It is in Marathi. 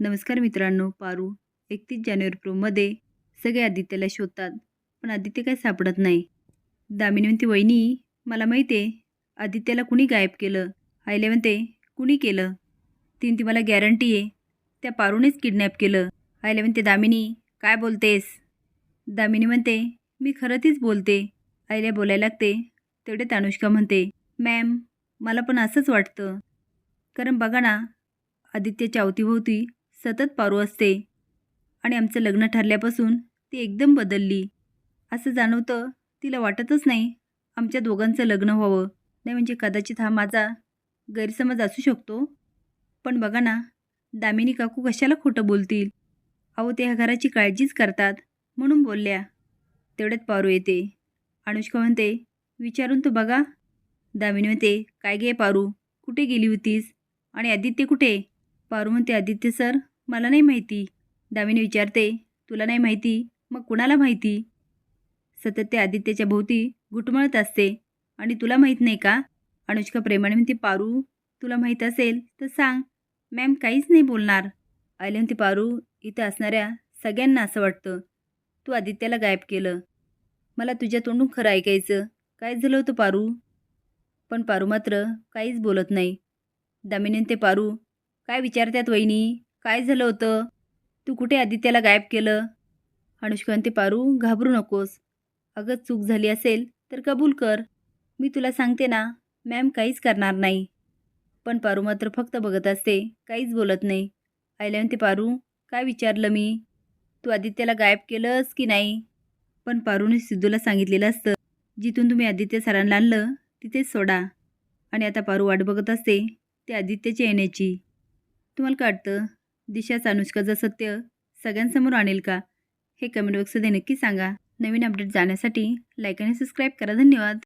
नमस्कार मित्रांनो पारू एकतीस जानेवारी प्रोमध्ये सगळे आदित्यला शोधतात पण आदित्य काही सापडत नाही. दामिनी म्हणते वहिनी मला माहिती आहे आदित्यला कुणी गायब केलं? आईले म्हणते कुणी केलं? तीन ती मला गॅरंटी आहे त्या पारूनेच किडनॅप केलं. आईले म्हणते दामिनी काय बोलतेस? दामिनी म्हणते मी खरं तीच बोलते. आईला बोलायला लागते तेवढ्यात अनुष्का म्हणते मॅम मला पण असंच वाटतं. कारण बघा ना आदित्यच्या अवतीभोवती सतत पारू असते. आणि आमचं लग्न ठरल्यापासून ती एकदम बदलली. असं जाणवतं तिला वाटतच नाही आमच्या दोघांचं लग्न व्हावं. नाही म्हणजे कदाचित हा माझा गैरसमज असू शकतो. पण बघा ना दामिनी काकू कशाला खोटं बोलतील? अहो ते ह्या घराची काळजीच करतात. म्हणून बोलल्या तेवढ्यात पारू येते. अनुष्का म्हणते विचारून तर बघा. दामिनी म्हणते काय गे पारू? कुठे गेली होतीस? आणि आदित्य कुठे? पारू म्हणते आदित्य सर मला नाही माहिती. दामिनी विचारते तुला नाही माहिती? मग कुणाला माहिती? सतत ते आदित्यच्या भोवती घुटमळत असते. आणि तुला माहीत नाही का? अनुष्का प्रेमाने म्हणते पारू तुला माहीत असेल तर सांग. मॅम काहीच नाही बोलणार. आले म्हणते पारू इथं असणाऱ्या सगळ्यांना असं वाटतं. तू आदित्याला गायब केलं. मला तुझ्या तोंडून खरं ऐकायचं. काय झालं होतं पारू? पण पारू मात्र काहीच बोलत नाही. दामिनीन ते पारू काय विचारतात वहिनी? काय झालं होतं? तू कुठे आदित्याला गायब केलं? अनुष्का ते पारू घाबरू नकोस. अगं चूक झाली असेल तर कबूल कर. मी तुला सांगते ना मॅम काहीच करणार नाही. पण पारू मात्र फक्त बघत असते काहीच बोलत नाही. आईला ते पारू काय विचारलं मी? तू आदित्याला गायब केलंस की नाही? पण पारूने सिद्धूला सांगितलेलं असतं जिथून तुम्ही आदित्य सरांना आणलं तिथेच सोडा. आणि आता पारू वाट बघत असते ते आदित्यच्या येण्याची. तुम्हाला काय वाटतं? दिशाच अनुष्काचं सत्य सगळ्यांसमोर आणेल का? हे कमेंट बॉक्समध्ये नक्की सांगा. नवीन अपडेट जाण्यासाठी लाईक आणि सबस्क्राईब करा. धन्यवाद.